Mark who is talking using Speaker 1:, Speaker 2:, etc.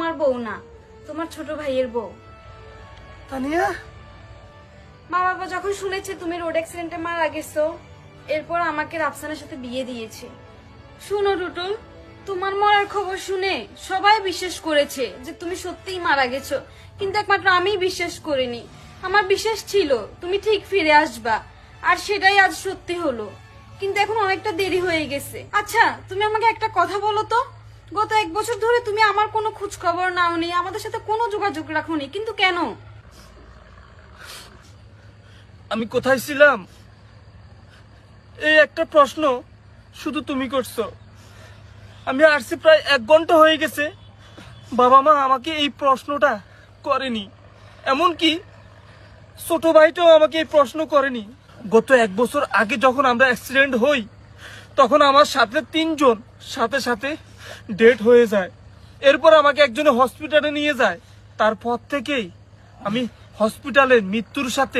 Speaker 1: তোমার বউ না তোমার ছোট ভাইয়ের বউ।
Speaker 2: তানিয়া?
Speaker 1: মা বাবা যখন শুনেছে তুমি রোড অ্যাক্সিডেন্টে মারা গেছো এরপর আমাকে রাফসানের সাথে বিয়ে দিয়েছে। শুনো টুটুল তোমার মরার খবর শুনে সবাই বিশ্বাস করেছে যে তুমি সত্যিই মারা গেছো। কিন্তু একমাত্র আমিই বিশ্বাস করিনি। আমার বিশ্বাস ছিল তুমি ঠিক ফিরে আসবা আর সেটাই আজ সত্যি হলো। কিন্তু এখন অনেকটা দেরি হয়ে গেছে। আচ্ছা তুমি আমাকে একটা কথা বলো তো। গত এক বছর ধরে তুমি আমার কোনো খোঁজ খবর নাওনি, আমাদের সাথে কোনো যোগাযোগ রাখোনি, কিন্তু কেন?
Speaker 2: আমি কোথায় ছিলাম? এই একটা প্রশ্ন শুধু তুমি করছ। আমি আসছি প্রায় এক ঘণ্টা হয়ে গেছে, বাবা মা আমাকে এই প্রশ্নটা করেনি। এমনকি ছোট ভাইটাও আমাকে এই প্রশ্ন করেনি। গত এক বছর আগে যখন আমরা অ্যাক্সিডেন্ট হই, তখন আমার সাথে তিনজন সাথে সাথে ডেট হয়ে যায়। এরপর আমাকে একজনে হসপিটালে নিয়ে যায়। তারপর থেকেই আমি হসপিটালে মৃত্যুর সাথে